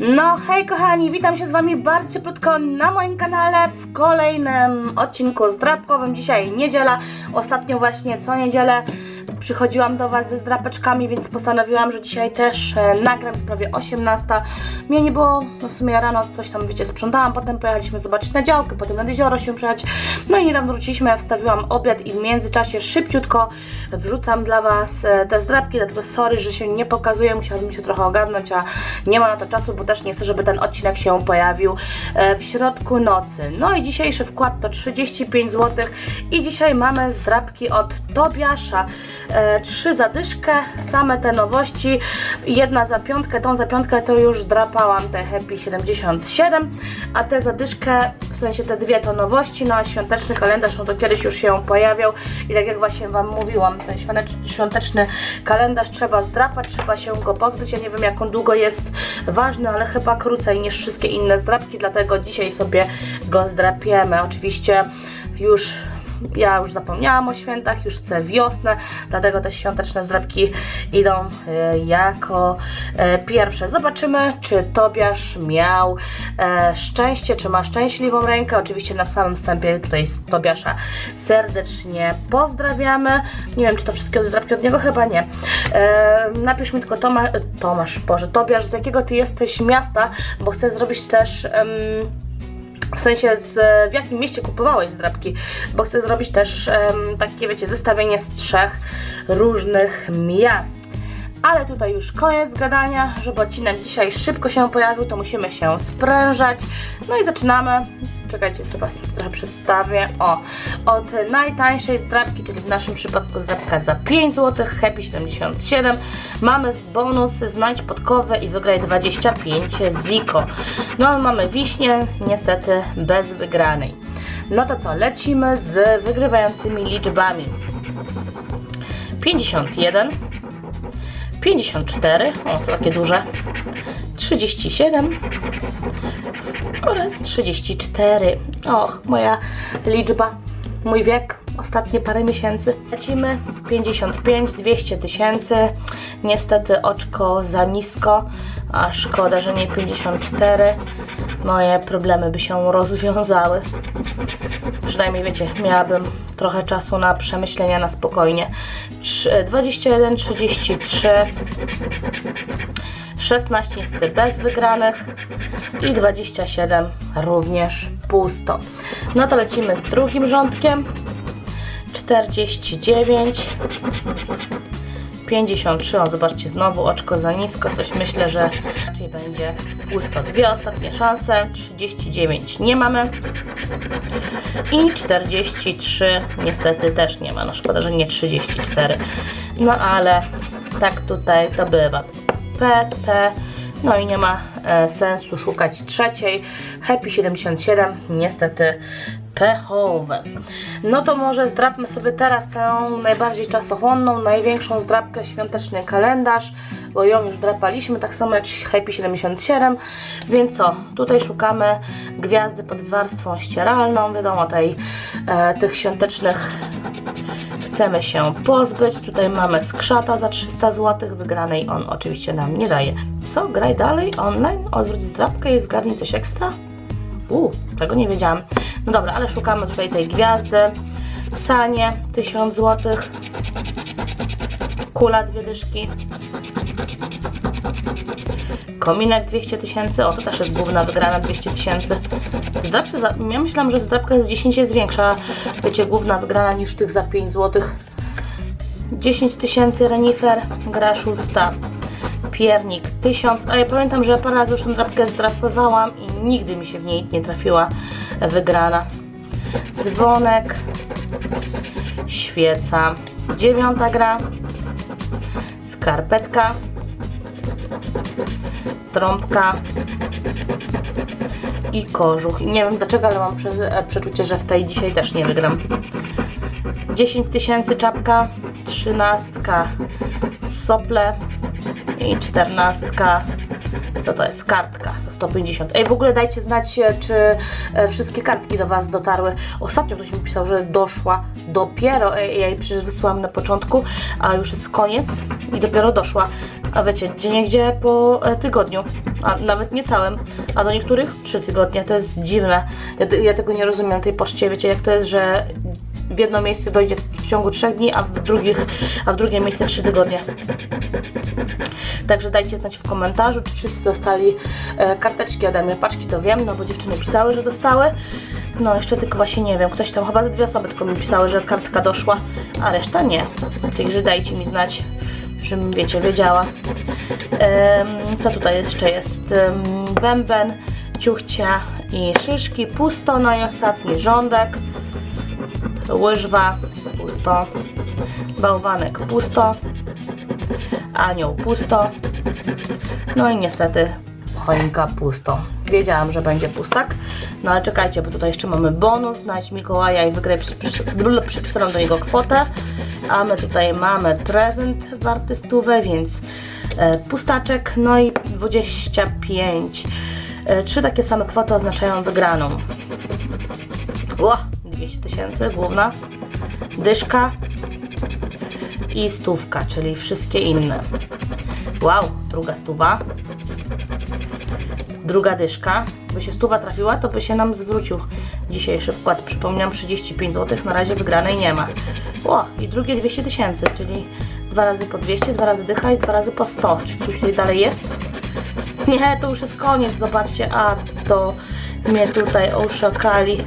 No hej kochani, witam się z wami bardzo cieplutko na moim kanale w kolejnym odcinku zdrapkowym. Dzisiaj niedziela, ostatnio właśnie co niedzielę przychodziłam do was ze zdrapeczkami, więc postanowiłam, że dzisiaj też e, nagram w prawie 18. Mnie nie było, no w sumie rano coś tam wiecie sprzątałam, potem pojechaliśmy zobaczyć na działkę, potem nad jezioro się przejechać. No i niedawno wróciliśmy, ja wstawiłam obiad i w międzyczasie szybciutko wrzucam dla was e, te zdrapki, dlatego sorry, że się nie pokazuje, musiałabym się trochę ogarnąć, a nie ma na to czasu, bo też nie chcę, żeby ten odcinek się pojawił e, w środku nocy. No i dzisiejszy wkład to 35 zł i dzisiaj mamy zdrapki od Tobiasza. E, trzy zadyszkę, same te nowości, jedna za piątkę, tą za piątkę to już drapałam te Happy 77, a te zadyszkę, w sensie te dwie to nowości, no a świąteczny kalendarz, no to kiedyś już się pojawiał. I tak jak właśnie Wam mówiłam, ten świąteczny, kalendarz trzeba zdrapać, trzeba się go pozbyć, ja nie wiem jak on długo jest ważny, ale chyba krócej niż wszystkie inne zdrapki, dlatego dzisiaj sobie go zdrapiemy. Oczywiście już ja już zapomniałam o świętach, już chcę wiosnę, dlatego te świąteczne zdrapki idą e, jako e, pierwsze. Zobaczymy, czy Tobiasz miał e, szczęście, czy ma szczęśliwą rękę. Oczywiście na samym wstępie tutaj Tobiasza serdecznie pozdrawiamy. Nie wiem, czy to wszystkie zdrapki od niego, chyba nie. Napisz mi tylko Toma, Tomasz, Boże, Tobiasz, z jakiego Ty jesteś miasta, bo chcę zrobić też... em, w sensie z, w jakim mieście kupowałeś zdrapki, bo chcę zrobić też em, takie, wiecie, zestawienie z trzech różnych miast. Ale tutaj już koniec gadania, żeby odcinek dzisiaj szybko się pojawił, to musimy się sprężać. No i zaczynamy. Czekajcie, sobie was trochę przedstawię. O, od najtańszej zdrapki, czyli w naszym przypadku zdrapka za 5 zł, Happy 77. Mamy bonus znajdź podkowę i wygraj 25 Ziko. No mamy wiśnie, niestety bez wygranej. No to co, lecimy z wygrywającymi liczbami. 51 54, o co takie duże, 37 oraz 34. Och, moja liczba, mój wiek, ostatnie parę miesięcy. Lecimy 55, 200 tysięcy. Niestety oczko za nisko, a szkoda, że nie 54. Moje problemy by się rozwiązały. Przynajmniej wiecie, miałabym trochę czasu na przemyślenia na spokojnie. Trz- 21, 33, 16 niestety bez wygranych i 27 również pusto. No to lecimy z drugim rządkiem. 49 53, o zobaczcie, znowu oczko za nisko, coś myślę, że raczej będzie pusto. Dwie ostatnie szanse, 39 nie mamy i 43 niestety też nie ma, no szkoda, że nie 34, no ale tak tutaj to bywa. P, P, no i nie ma e, sensu szukać trzeciej. Happy 77, niestety pechowe. No to może zdrapmy sobie teraz tę najbardziej czasochłonną, największą zdrapkę świąteczny kalendarz, bo ją już drapaliśmy, tak samo jak Happy 77. Więc co, tutaj szukamy gwiazdy pod warstwą ścieralną, wiadomo tej, e, tych świątecznych chcemy się pozbyć. Tutaj mamy skrzata za 300 zł, wygranej on oczywiście nam nie daje. Co, graj dalej online, odwróć zdrapkę i zgarnij coś ekstra? U, tego nie wiedziałam. No dobra, ale szukamy tutaj tej gwiazdy. Sanie 1000 zł. Kula dwie dyszki. Kominek 200 tysięcy. O, to też jest główna wygrana 200 tysięcy. W zdrabce za... Ja myślałam, że w zdrabkach z 10 jest większa, wiecie, główna wygrana niż tych za 5 zł. 10 tysięcy renifer, gra szósta. Piernik 1000, a ja pamiętam, że parę razy już tą drapkę zdrapywałam i nigdy mi się w niej nie trafiła wygrana. Dzwonek, świeca, dziewiąta gra, skarpetka, trąbka i kożuch. Nie wiem dlaczego, ale mam e, przeczucie, że w tej dzisiaj też nie wygram. 10 tysięcy czapka, 13 sople i 14 co to jest? Kartka za 150. Ej, w ogóle dajcie znać, e, czy e, wszystkie kartki do Was dotarły. Ostatnio ktoś mi pisał, że doszła dopiero. Ej, ja jej przecież wysłałam na początku, a już jest koniec i dopiero doszła. A wiecie, gdzie niegdzie po e, tygodniu, a nawet nie całym, a do niektórych trzy tygodnie. To jest dziwne. Ja, ja tego nie rozumiem tej poczcie. Wiecie, jak to jest, że w jedno miejsce dojdzie w ciągu trzech dni, a w, drugich, a w drugie miejsce trzy tygodnie. Także dajcie znać w komentarzu, czy wszyscy dostali e, karteczki ode mnie. Paczki to wiem, no bo dziewczyny pisały, że dostały. No jeszcze tylko właśnie nie wiem, ktoś tam chyba ze dwie osoby tylko mi pisały, że kartka doszła, a reszta nie. Także dajcie mi znać, żebym wiecie, wiedziała. Co tutaj jeszcze jest? Bęben, ciuchcia i szyszki, pusto, no i ostatni rządek, łyżwa, pusto, bałwanek, pusto, anioł, pusto, no i niestety choinka pusto. Wiedziałam, że będzie pustak, no ale czekajcie, bo tutaj jeszcze mamy bonus, znajdź Mikołaja i wygraj przy- przy- przy- przypisaną do niego kwotę, a my tutaj mamy prezent warty stówę, więc e, pustaczek, no i 25. E, trzy takie same kwoty oznaczają wygraną. Ło, 200 tysięcy, główna, dyszka i stówka, czyli wszystkie inne. Wow, druga stuwa. Druga dyszka. By się stuwa trafiła, to by się nam zwrócił dzisiejszy wkład. Przypominam, 35 zł, na razie wygranej nie ma. O, i drugie 200 tysięcy, czyli dwa razy po 200, dwa razy dycha i dwa razy po 100. Czy coś tutaj dalej jest? Nie, to już jest koniec, zobaczcie, a to mnie tutaj oszukali.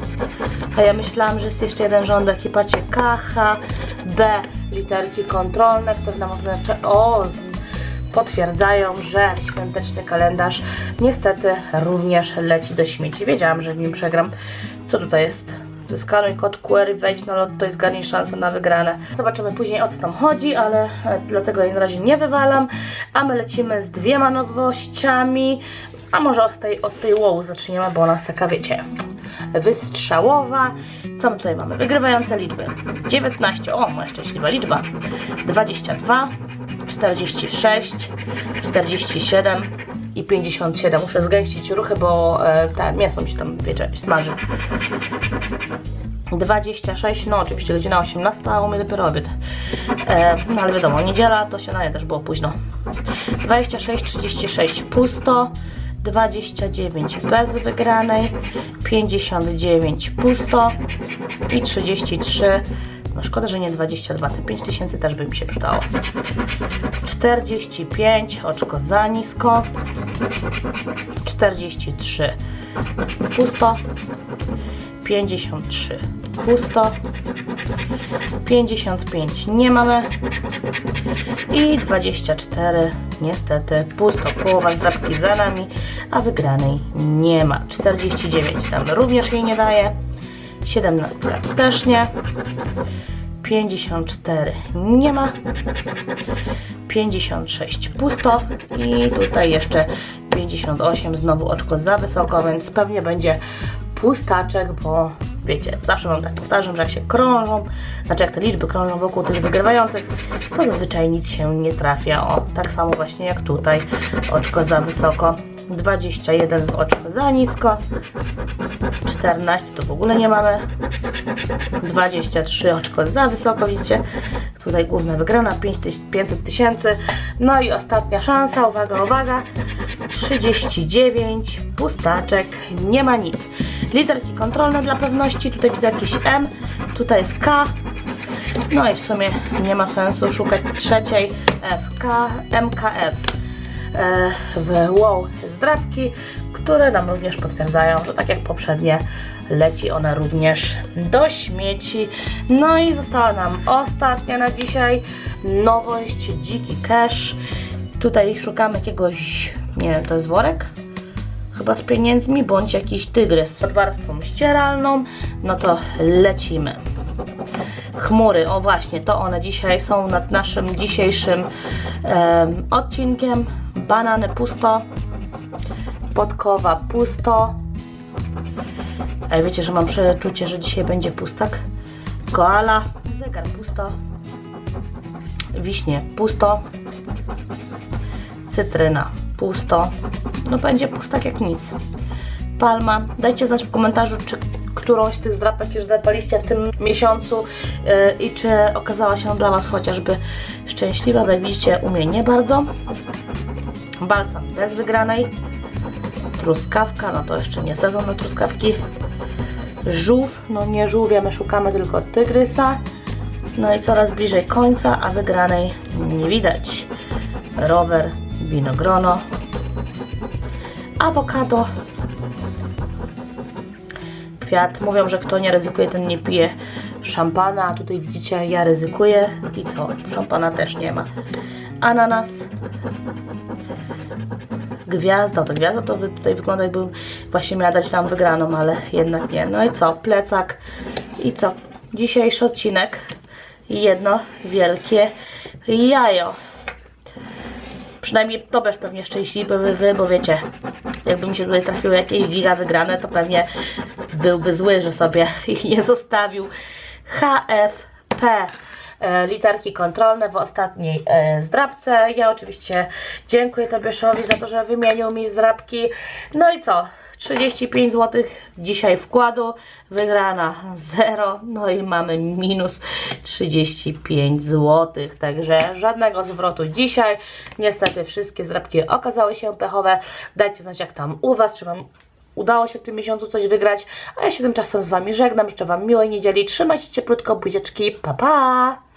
A ja myślałam, że jest jeszcze jeden rządek i patrzcie, K, H, B, literki kontrolne, które nam oznacza, o, potwierdzają, że świąteczny kalendarz niestety również leci do śmieci. Wiedziałam, że w nim przegram. Co tutaj jest? Zeskanuj kod QR, wejdź na lotto i zgarnij szansę na wygrane. Zobaczymy później o co tam chodzi, ale e, dlatego jej na razie nie wywalam. A my lecimy z dwiema nowościami. A może od tej, od tej wow zaczniemy, bo ona jest taka, wiecie, wystrzałowa. Co my tutaj mamy? Wygrywające liczby. 19, o, moja szczęśliwa liczba. 22, 46, 47 i 57. Muszę zgęścić ruchy, bo e, mięso mi się tam, wiecie, smaży. 26, no oczywiście godzina 18, a u mnie dopiero obiad. E, no ale wiadomo, niedziela to się na też było późno. 26, 36 pusto, 29 bez wygranej, 59 pusto i 33. No szkoda, że nie 22, te 5000 też by mi się przydało. 45, oczko za nisko. 43 pusto. 53 pusto. 55 nie mamy. I 24 niestety pusto. Połowa zdrabki za nami, a wygranej nie ma. 49 tam również jej nie daje. 17 też nie. 54 nie ma. 56 pusto i tutaj jeszcze 58 znowu oczko za wysoko, więc pewnie będzie pustaczek, bo wiecie, zawsze wam tak powtarzam, że jak się krążą, znaczy jak te liczby krążą wokół tych wygrywających, to zazwyczaj nic się nie trafia. O, tak samo właśnie jak tutaj, oczko za wysoko, 21 z oczko za nisko, 14 to w ogóle nie mamy, 23 oczko za wysoko, widzicie? Tutaj główna wygrana, 500 tysięcy. No i ostatnia szansa, uwaga, uwaga, 39, pustaczek, nie ma nic. Literki kontrolne dla pewności, tutaj widzę jakiś M, tutaj jest K. No i w sumie nie ma sensu szukać trzeciej FK, MKF e, w wow zdrabki, które nam również potwierdzają, że tak jak poprzednie leci ona również do śmieci. No i została nam ostatnia na dzisiaj nowość, dziki cash. Tutaj szukamy jakiegoś, nie wiem, to jest worek? Chyba z pieniędzmi, bądź jakiś tygrys z warstwą ścieralną. No to lecimy. Chmury, o właśnie, to one dzisiaj są nad naszym dzisiejszym em, odcinkiem. Banany pusto, podkowa pusto. A wiecie, że mam przeczucie, że dzisiaj będzie pustak? Koala, zegar pusto, wiśnie pusto, cytryna pusto. No będzie pustak jak nic. Palma. Dajcie znać w komentarzu, czy którąś z tych zdrapek już zdrapaliście w tym miesiącu yy, i czy okazała się dla Was chociażby szczęśliwa, bo jak widzicie u mnie nie bardzo. Balsam bez wygranej. Truskawka, no to jeszcze nie sezon na truskawki. Żółw, no nie żółwia, my szukamy tylko tygrysa. No i coraz bliżej końca, a wygranej nie widać. Rower, winogrono, awokado, kwiat. Mówią, że kto nie ryzykuje, ten nie pije szampana. A tutaj widzicie, ja ryzykuję i co? Szampana też nie ma. Ananas, gwiazda, to gwiazda to tutaj wygląda jakbym właśnie miała dać nam wygraną, ale jednak nie. No i co? Plecak i co? Dzisiejszy odcinek jedno wielkie jajo. Przynajmniej to też pewnie szczęśliwy wy, bo wiecie, jakby mi się tutaj trafiły jakieś giga wygrane, to pewnie byłby zły, że sobie ich nie zostawił. HFP literki kontrolne w ostatniej e, zdrabce. Ja oczywiście dziękuję Tobiaszowi za to, że wymienił mi zdrabki. No i co? 35 zł dzisiaj wkładu, wygrana 0, no i mamy minus 35 zł, także żadnego zwrotu dzisiaj. Niestety wszystkie zdrabki okazały się pechowe. Dajcie znać jak tam u Was, czy Wam udało się w tym miesiącu coś wygrać, a ja się tymczasem z Wami żegnam, życzę Wam miłej niedzieli, trzymajcie się cieplutko, buzieczki, pa pa!